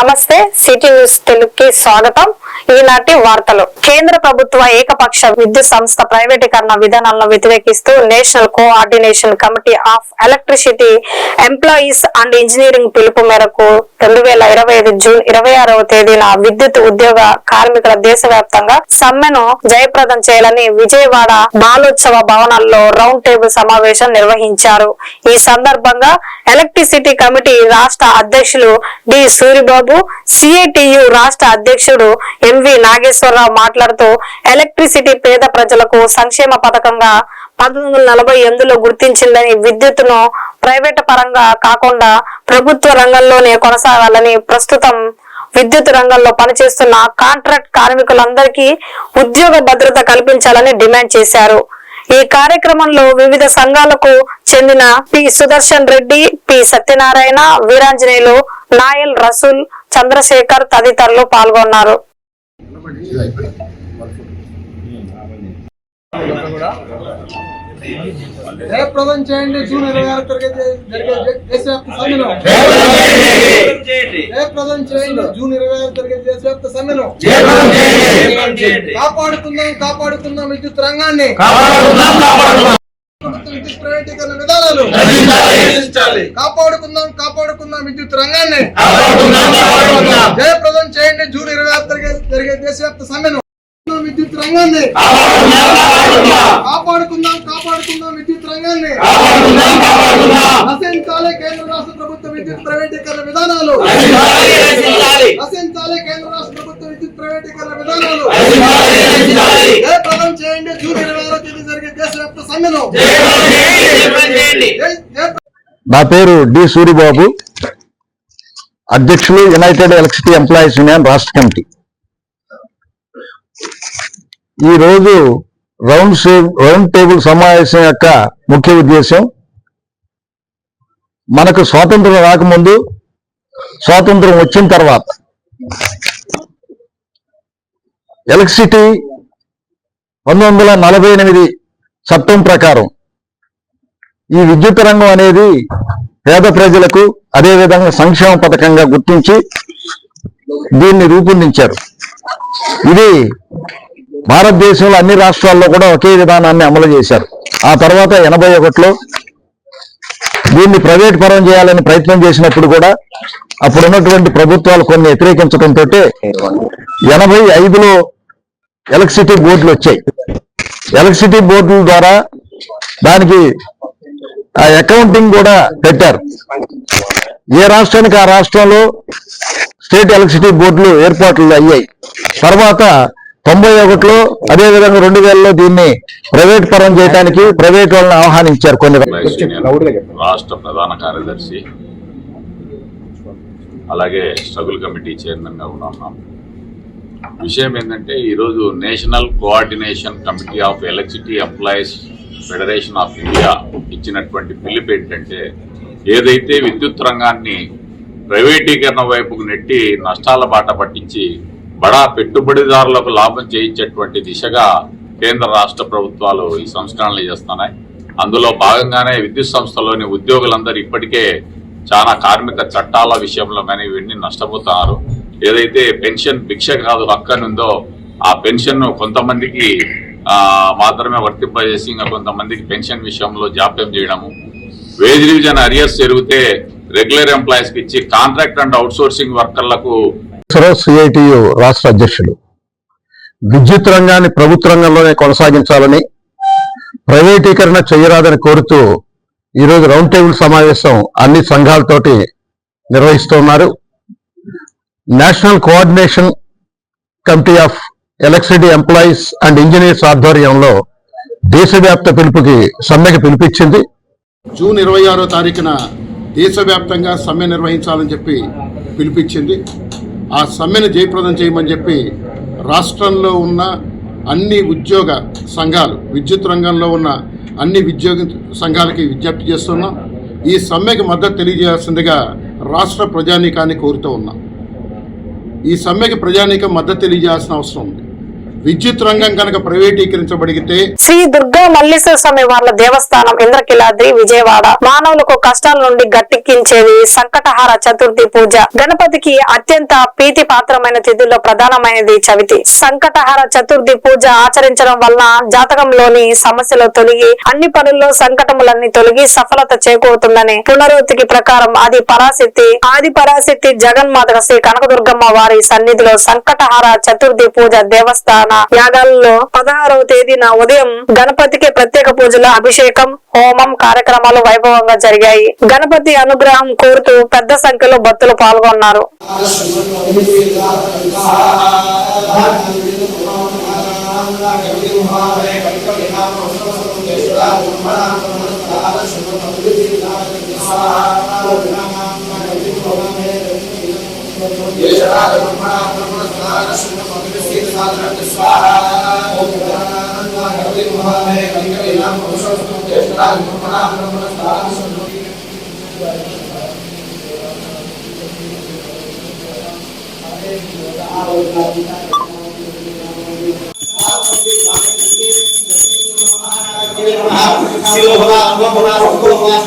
నమస్తే city news తెలుగుకి స్వాగతం. ఈనాటి వార్తలు. కేంద్ర ప్రభుత్వ ఏకపక్ష విద్యుత్ సంస్థ ప్రైవేటీకరణ విధానాలను వ్యతిరేకిస్తూ national coordination committee of electricity employees and engineering పిలుపు మేరకు రెండు వేల ఇరవై ఐదు జూన్ ఇరవై ఆరవ తేదీన విద్యుత్ ఉద్యోగ కార్మికుల దేశవ్యాప్తంగా సమ్మెను జయప్రదం చేయాలని విజయవాడ బాలోత్సవ భవనాల్లో రౌండ్ టేబుల్ సమావేశం నిర్వహించారు. ఈ సందర్భంగా ఎలక్ట్రిసిటీ కమిటీ రాష్ట్ర అధ్యక్షులు డి సూరిబాబు సిఐటియు రాష్ట్ర అధ్యక్షుడు ఎంవి నాగేశ్వరరావు మాట్లాడుతూ ఎలక్ట్రిసిటీ పేద ప్రజలకు సంక్షేమ పథకంగా పంతొమ్మిది వందల నలభై ఎనిమిదిలో గుర్తించిందని విద్యుత్తును ప్రైవేట్ పరంగా కాకుండా ప్రభుత్వ రంగంలోనే కొనసాగాలని ప్రస్తుతం విద్యుత్ రంగంలో పనిచేస్తున్న కాంట్రాక్ట్ కార్మికులందరికీ ఉద్యోగ భద్రత కల్పించాలని డిమాండ్ చేశారు. ఈ కార్యక్రమంలో వివిధ సంఘాలకు చెందిన పి సుదర్శన్ రెడ్డి పి సత్యనారాయణ వీరాంజనేయులు నాయల్ రసూల్ చంద్రశేఖర్ తదితరులు పాల్గొన్నారు. జయప్రదం చేయండి జూన్ ఇరవై ఆరు తరగతి జరిగే దేశవ్యాప్త సమ్మెను జయప్రదం చేయండి. జూన్ ఇరవై ఆరు తరగతి దేశవ్యాప్త కాపాడుకుందాం కాపాడుకుందాం విద్యుత్ రంగాన్ని. విద్యుత్ ప్రైవేటీకరణ విధానాలు కాపాడుకుందాం కాపాడుకుందాం విద్యుత్ రంగాన్ని. జయప్రదం చేయండి. జూన్ ఇరవై జరిగే దేశవ్యాప్త సమ్మెను. విద్యుత్ రంగాన్ని. కాపాడుకుందాం కాపాడుకుందాం. విద్యుత్ రంగాన్ని. నశించాలి కేంద్ర రాష్ట్ర ప్రభుత్వ విద్యుత్ ప్రైవేటీకరణ విధానాలు. నశించాలి కేంద్ర రాష్ట్ర ప్రభుత్వ విద్యుత్ ప్రైవేటీకరణ విధానాలు. జయప్రదం చేయండి. జూన్ ఇరవై ఆరో తేదీ జరిగే దేశవ్యాప్త సమ్మెను జై- జయ- నా పేరు డి సూరిబాబు. అధ్యక్షులు యునైటెడ్ ఎలక్ట్రిసిటీ ఎంప్లాయీస్ యూనియన్ రాష్ట్ర కమిటీ. ఈ రోజు రౌండ్ రౌండ్ టేబుల్ సమావేశం యొక్క ముఖ్య ఉద్దేశం మనకు స్వాతంత్రం రాకముందు స్వాతంత్రం వచ్చిన తర్వాత ఎలక్ట్రిసిటీ పంతొమ్మిది వందల నలభై ఎనిమిది చట్టం ప్రకారం. ఈ విద్యుత్ రంగం అనేది పేద ప్రజలకు అదేవిధంగా సంక్షేమ పథకంగా గుర్తించి దీన్ని రూపొందించారు. ఇది భారతదేశంలో అన్ని రాష్ట్రాల్లో కూడా ఒకే విధానాన్ని అమలు చేశారు. ఆ తర్వాత ఎనభై ఒకటిలో దీన్ని ప్రైవేట్ పరం చేయాలని ప్రయత్నం చేసినప్పుడు కూడా అప్పుడు ఉన్నటువంటి ప్రభుత్వాలు కొన్ని వ్యతిరేకించడంతో ఎనభై ఐదులో ఎలక్ట్రిసిటీ బోర్డులు వచ్చాయి. ఎలక్ట్రిసిటీ బోర్డుల ద్వారా దానికి ఆ అకౌంటింగ్ కూడా పెట్టారు. ఏ రాష్ట్రానికి ఆ రాష్ట్రంలో స్టేట్ ఎలక్ట్రిసిటీ బోర్డులు ఏర్పాట్లు అయ్యాయి. తర్వాత తొంభై ఒకటిలో అదేవిధంగా రెండు వేలలో దీన్ని ప్రైవేట్ పరం చేయడానికి ప్రైవేట్ వాళ్ళని ఆహ్వానించారు కొన్ని రాష్ట్ర ప్రధాన కార్యదర్శి అలాగే స్ట్రగుల్ కమిటీ చైర్మన్గా కూడా ఉన్నాం. విషయం ఏంటంటే ఈరోజు national coordination committee of electricity employees federation of India ఇచ్చినటువంటి పిలుపు ఏంటంటే ఏదైతే విద్యుత్ రంగాన్ని ప్రైవేటీకరణ వైపుకు నెట్టి నష్టాల బాట పట్టించి బడా పెట్టుబడిదారులకు లాభం చేయించేటువంటి దిశగా కేంద్ర రాష్ట్ర ప్రభుత్వాలు ఈ సంస్కరణలు చేస్తున్నాయి. అందులో భాగంగానే విద్యుత్ సంస్థలోని ఉద్యోగులందరూ ఇప్పటికే చాలా కార్మిక చట్టాల విషయంలో కానీ ఇవన్నీ నష్టపోతున్నారు. ఏదైతే పెన్షన్ భిక్ష కాదు హక్కు ఉందో ఆ పెన్షన్ కొంతమందికి మాత్రమే వర్తింపజేసి ఇంకా కొంతమందికి పెన్షన్ విషయంలో జాప్యం చేయడము. వేజ్ రివిజన్ అరియర్స్ జరిగితే రెగ్యులర్ ఎంప్లాయీస్కి ఇచ్చి కాంట్రాక్ట్ అండ్ అవుట్ సోర్సింగ్ వర్కర్లకు సిఐటియు రాష్ట్ర అధ్యక్షులు విద్యుత్ రంగాన్ని ప్రభుత్వ రంగంలోనే కొనసాగించాలని ప్రైవేటీకరణ చేయరాదని కోరుతూ ఈరోజు రౌండ్ టేబుల్ సమావేశం అన్ని సంఘాలతోటి నిర్వహిస్తున్నారు national coordination committee of electricity employees and engineers ఆధ్వర్యంలో దేశవ్యాప్త పిలుపుకి సమ్మెకి పిలిపించింది. జూన్ ఇరవై ఆరో తారీఖున దేశవ్యాప్తంగా సమ్మె నిర్వహించాలని చెప్పి పిలిపించింది. ఆ సమ్మెను జయప్రదం చేయమని చెప్పి రాష్ట్రంలో ఉన్న అన్ని ఉద్యోగ సంఘాలు విద్యుత్ రంగంలో ఉన్న అన్ని ఉద్యోగ సంఘాలకి విజ్ఞప్తి చేస్తున్నాం. ఈ సమ్మెకి మద్దతు తెలియజేయాల్సిందిగా రాష్ట్ర ప్రజానీకాన్ని కోరుతూ ఉన్నాం. ఈ సమ్మెకి ప్రజానీకం మద్దతు తెలియజేయాల్సిన అవసరం ఉంది. విద్యుత్ రంగం కనుక ప్రైవేటీకరించబడితే శ్రీ దుర్గా మల్లేశ్వర స్వామి వార్ల దేవస్థానం ఇంద్రకిలాద్రి విజయవాడ. మానవులకు కష్టాల నుండి గట్టెక్కించేది సంకటహార చతుర్థి పూజ. గణపతికి అత్యంత ప్రీతి పాత్రమైన తిథుల్లో ప్రధానమైనది చవితి. సంకటహార చతుర్థి పూజ ఆచరించడం వలన జాతకంలోని సమస్యలు తొలగి అన్ని పనుల్లో సంకటములన్నీ తొలగి సఫలత చేకూరుతుందని పునరుక్తికి ప్రకారం ఆది పరాశక్తి ఆది పరాశక్తి జగన్మాత శ్రీ కనకదుర్గమ్మ వారి సన్నిధిలో సంకటహార చతుర్థి పూజ దేవస్థానం యాగాలలో పదహారవ తేదీన ఉదయం గణపతికి ప్రత్యేక పూజలు అభిషేకం హోమం కార్యక్రమాలు వైభవంగా జరిగాయి. గణపతి అనుగ్రహం కోరుతూ పెద్ద సంఖ్యలో భక్తులు పాల్గొన్నారు. శివ భగవాన్ బ్రహ్మ భగవాన్ శుక్ర భగవాన్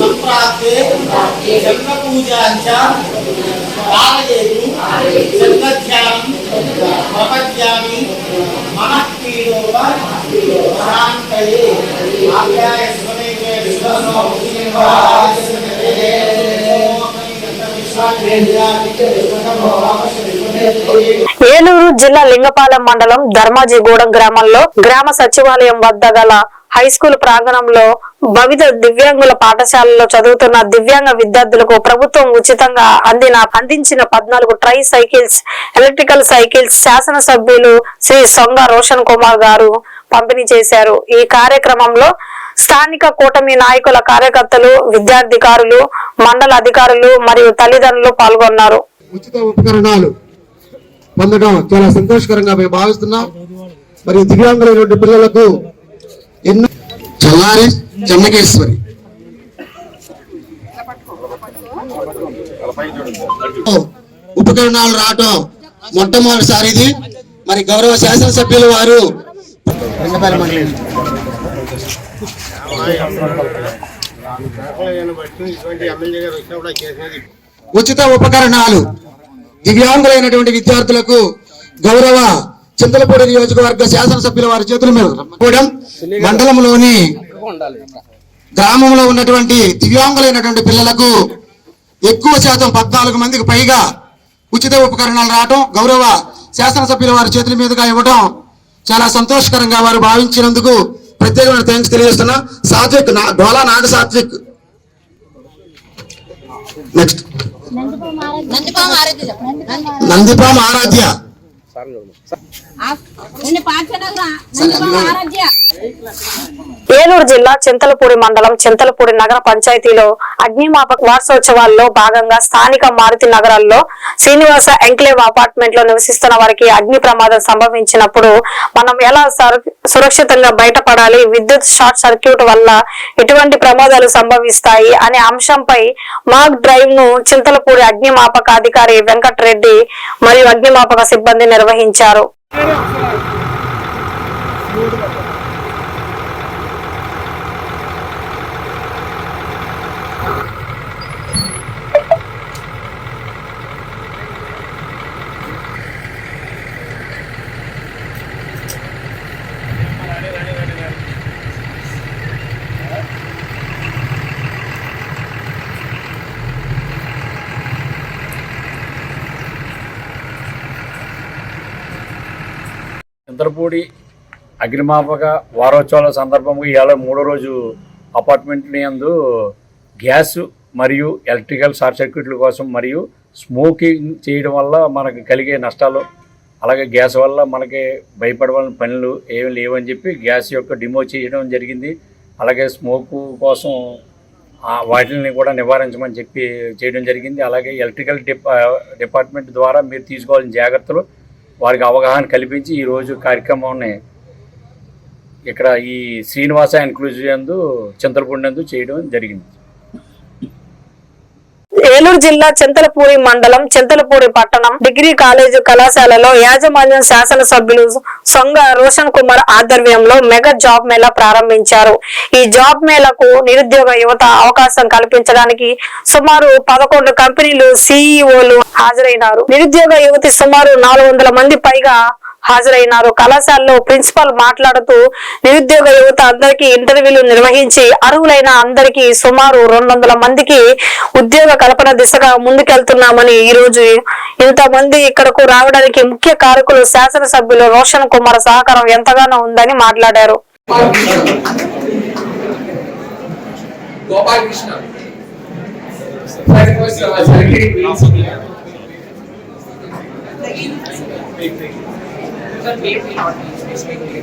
सम्प्राप्ते जन्मपूजाञ्च पालयेतु जन्मध्यां प्रपद्यामि मनः पीडोपहान्तये आख्याय स्वमेके विश्वसो विश्वकमो वापस्य विश्वमे ఏలూరు జిల్లా లింగపాలెం మండలం ధర్మాజిగూడెం గ్రామంలో గ్రామ సచివాలయం వద్ద గల హై స్కూల్ ప్రాంగణంలో భవిత దివ్యాంగుల పాఠశాలలో చదువుతున్న దివ్యాంగ విద్యార్థులకు ప్రభుత్వం ఉచితంగా అందిన అందించిన పద్నాలుగు ట్రై సైకిల్స్ ఎలక్ట్రికల్ సైకిల్స్ శాసనసభ్యులు శ్రీ సొంగ రోషన్ కుమార్ గారు పంపిణీ చేశారు. ఈ కార్యక్రమంలో స్థానిక కూటమి నాయకుల కార్యకర్తలు విద్యార్థికారులు మండల అధికారులు మరియు తల్లిదండ్రులు పాల్గొన్నారు. ఉచిత ఉపకరణాలు పొందడం చాలా సంతోషకరంగా మేము భావిస్తున్నాం. మరియు దివ్యాంగులైనటువంటి పిల్లలకు ఎన్నో చల్లారి చెన్నకేశ్వరి ఉపకరణాలు రావటం మొట్టమొదటిసారి ఇది. మరి గౌరవ శాసనసభ్యులు వారు ఉచిత ఉపకరణాలు దివ్యాంగులైనటువంటి విద్యార్థులకు గౌరవ చింతలపూడి నియోజకవర్గ శాసనసభ్యుల వారి చేతుల మీద కూడా మండలంలోని గ్రామంలో ఉన్నటువంటి దివ్యాంగులైనటువంటి పిల్లలకు ఎక్కువ శాతం పద్నాలుగు మందికి పైగా ఉచిత ఉపకరణాలు రావటం గౌరవ శాసనసభ్యుల వారి చేతుల మీదుగా ఇవ్వటం చాలా సంతోషకరంగా వారు భావించినందుకు ప్రత్యేకమైన థ్యాంక్స్ తెలియజేస్తున్నా. సాత్విక్ నా- డోలా నాగ సాత్విక్. నెక్స్ట్ నందిపాం ఆరాధ్య నేను పాఠశాల ఏలూరు జిల్లా చింతలపూడి మండలం చింతలపూడి నగర పంచాయతీలో అగ్నిమాపక వార్షోత్సవాల్లో భాగంగా స్థానిక మారుతి నగరాల్లో శ్రీనివాస ఎంక్లేవ్ అపార్ట్మెంట్లో నివసిస్తున్న వారికి అగ్ని ప్రమాదం సంభవించినప్పుడు మనం ఎలా సురక్షితంగా బయటపడాలి? విద్యుత్ షార్ట్ సర్క్యూట్ వల్ల ఎటువంటి ప్రమాదాలు సంభవిస్తాయి? అనే అంశంపై మాక్ డ్రైవ్ను చింతలపూడి అగ్నిమాపక అధికారి వెంకటరెడ్డి మరియు అగ్నిమాపక సిబ్బంది నిర్వహించారు. చంద్రపూడి అగ్నిమాపక వారోత్సవాల సందర్భంగా ఇవాళ మూడో రోజు అపార్ట్మెంట్ని అందు గ్యాస్ మరియు ఎలక్ట్రికల్ షార్ట్ సర్క్యూట్ల కోసం మరియు స్మోకింగ్ చేయడం వల్ల మనకు కలిగే నష్టాలు అలాగే గ్యాస్ వల్ల మనకి భయపడవలసిన పనులు ఏమి లేవని చెప్పి గ్యాస్ యొక్క డిమో చేయడం జరిగింది. అలాగే స్మోక్ కోసం వాటిని కూడా నివారించమని చెప్పి చేయడం జరిగింది. అలాగే ఎలక్ట్రికల్ డిపా డిపార్ట్మెంట్ ద్వారా మీరు తీసుకోవాల్సిన జాగ్రత్తలు వారికి అవగాహన కల్పించి ఈరోజు కార్యక్రమాన్ని ఇక్కడ ఈ శ్రీనివాస ఎన్క్లూజివ్ యందు చింతలపూడి నందు చేయడం జరిగింది. ఏలూరు జిల్లా చింతలపూడి మండలం చింతలపూడి పట్టణం డిగ్రీ కాలేజ్ కళాశాలలో యాజమాన్యం శాసనసభ్యులు సొంగ రోషన్ కుమార్ ఆధ్వర్యంలో మెగా జాబ్ మేళా ప్రారంభించారు. ఈ జాబ్ మేళకు నిరుద్యోగ యువత అవకాశం కల్పించడానికి సుమారు పదకొండు కంపెనీలు సిఇఓలు హాజరైనారు. నిరుద్యోగ యువతి సుమారు నాలుగు వందల మంది పైగా హాజరైనారు. కళాశాలలో ప్రిన్సిపల్ మాట్లాడుతూ నిరుద్యోగ యువత అందరికీ ఇంటర్వ్యూలు నిర్వహించి అర్హులైన అందరికీ సుమారు రెండు వందల మందికి ఉద్యోగ కల్పన దిశగా ముందుకెళ్తున్నామని ఈ రోజు ఇంతమంది ఇక్కడకు రావడానికి ముఖ్య కారకులు శాసనసభ్యులు రోషన్ కుమార్ సహకారం ఎంతగానో ఉందని మాట్లాడారు. Krishna. That were made in order, especially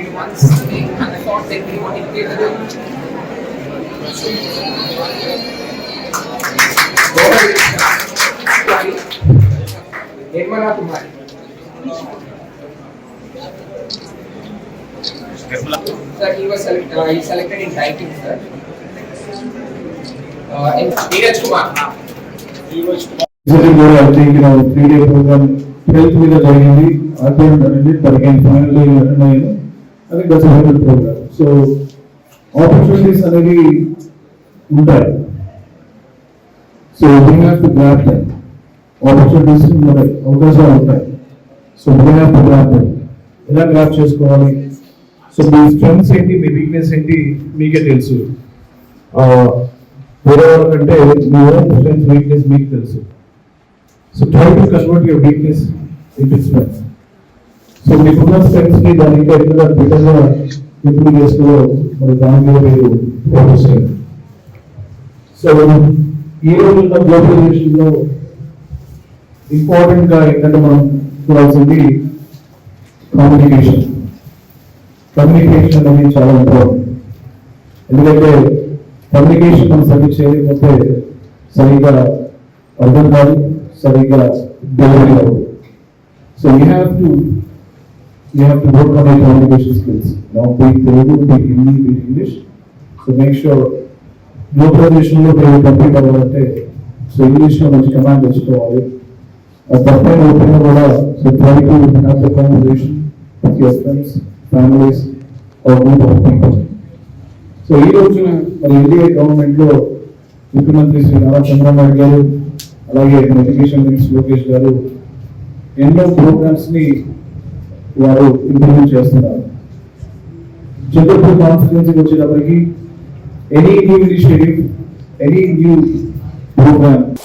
in once they can afford, they will want to play the game. Nirmala Kumari sir he was select, uh, he selected in writing sir uh, and Neeraj Kumar Neeraj Kumar I think you know three day program health మీద జరిగింది. Attend అనేది జరిగింది. Final attend అయ్యాను అది గత very programme so opportunities అనేవి ఉంటాయి. So we have to grab them opportunities ఉన్నాయి అవకాశాలు ఉంటాయి. So we have to grab them ఎలా గ్రాప్ చేసుకోవాలి? సో మీ స్ట్రెంగ్స్ ఏంటి? మీ వీక్నెస్ ఏంటి? మీకే తెలుసు. వేరే వాళ్ళకంటే మీ ఓన్ స్ట్రెంగ్స్ వీక్నెస్ మీకు తెలుసు. So try to convert your weakness into strengths so మీకున్న స్ట్రెంగ్స్ని దాని ఇంకా ఎక్కువగా బెటర్గా ఇంప్రూవ్ చేసుకో మరి దాని మీద మీరు ఫోకస్ చేయండి. సో ఈ రోజు ఉన్న గ్లోబలైజేషన్లో ఇంపార్టెంట్గా ఏంటంటే మనం చూడాల్సింది కమ్యూనికేషన్ కమ్యూనికేషన్ అనేది చాలా ఇంపార్టెంట్ ఎందుకంటే కమ్యూనికేషన్ మనం సరిగ్గా చేయకపోతే సరిగ్గా అర్థం కాదు సరిగ్గా డెలివరీ అవ్వదు so you have to you have to work on your communication skills now be it Telugu be it Hindi be it English so make sure గ్లోబలైజేషన్లో మీరు కంప్లీట్ అవ్వాలంటే సో ఇంగ్లీష్లో మంచి కమాండ్ తెచ్చుకోవాలి. తప్పైన ఓపెన్ కూడా so try to have the conversation with your friends families or group of people so ఈ రోజున మరి ఎన్డీఏ గవర్నమెంట్లో ముఖ్యమంత్రి శ్రీ నారా చంద్రబాబు నాయుడు గారు అలాగే ఎడ్యుకేషన్ మినిస్టర్ లోకేష్ గారు ఎన్నో ప్రోగ్రామ్స్ని వారు ఇంప్లిమెంట్ చేస్తున్నారు. చంద్రపూర్ కాన్స్టిట్యున్సీకి వచ్చేటప్పటికి any new initiative any new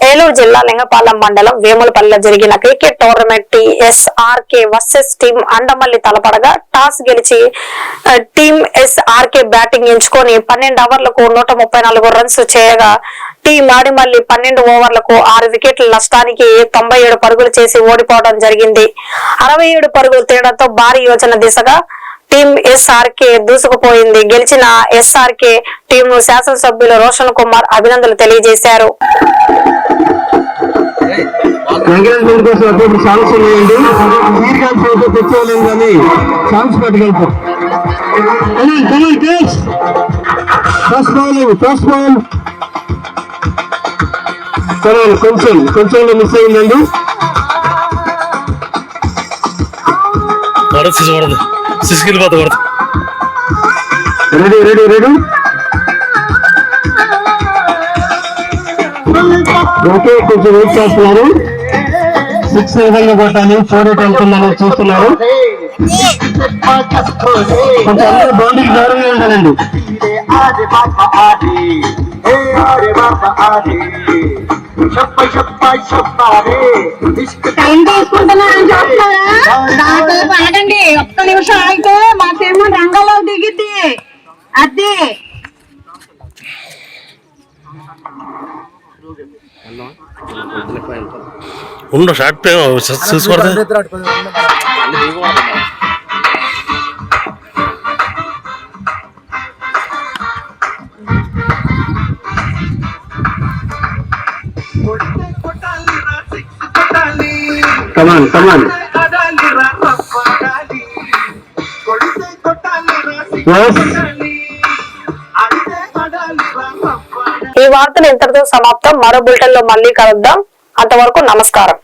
Eluru జిల్లా లింగపాలెం మండలం వేములపల్లిలో జరిగిన cricket tournament TSRK versus team Andamalli తలపడగా toss గెలిచి టీం ఎస్ఆర్కే బ్యాటింగ్ ఎంచుకొని పన్నెండు ఓవర్లకు నూట రన్స్ చేయగా టీం ఆడిమల్లి పన్నెండు ఓవర్లకు ఆరు వికెట్ల నష్టానికి తొంభై ఏడు పరుగులు చేసి ఓడిపోవడం జరిగింది. అరవై ఏడు పరుగులు తేడాతో భారీ యోజన దిశగా టీం ఎస్ఆర్కే దూసుకుపోయింది. గెలిచిన ఎస్ఆర్కే టీం శాసనసభ్యులు రోషన్ కుమార్ అభినందనలు తెలియజేశారు. ఎంకరేజ్మెంట్ కోసం అప్పుడు సాంగ్స్ ఉన్నాయండి. స్పీడ్ అయితే తెచ్చుకోలేము కానీ సాంగ్స్ పెట్టగలుగుతాం ఫస్ట్ బౌలింగ్ ఫస్ట్ బౌల్ సరే కొంచెం కొంచెం మిస్ అయిందండి రెడీ రెడీ రెడీ ఓకే కొంచెం వెయిట్ చేస్తున్నారు. సిక్స్ విధంగా కొట్టాలి ఫోర్ ఎయిట్ వెళ్తుందని చూస్తున్నారు. కొంచెం అందరూ దూరంగా ఉండాలండి చెప్ప చెప్ప చెప్పారే టైం తీసుకుంటున్నారని చెప్తారా దాంతో పడకండి ఒక్క నిమిషం అయితే మాకేమో రంగంలో దిగిద్ది. అది ఉండు షార్ట్ చూసుకోవడం కమాన్ కమాన్ ఈ వార్తలు ఇంతటితో సమాప్తం. మరో బులెటిన్లో మళ్ళీ కలుద్దాం. అంతవరకు నమస్కారం.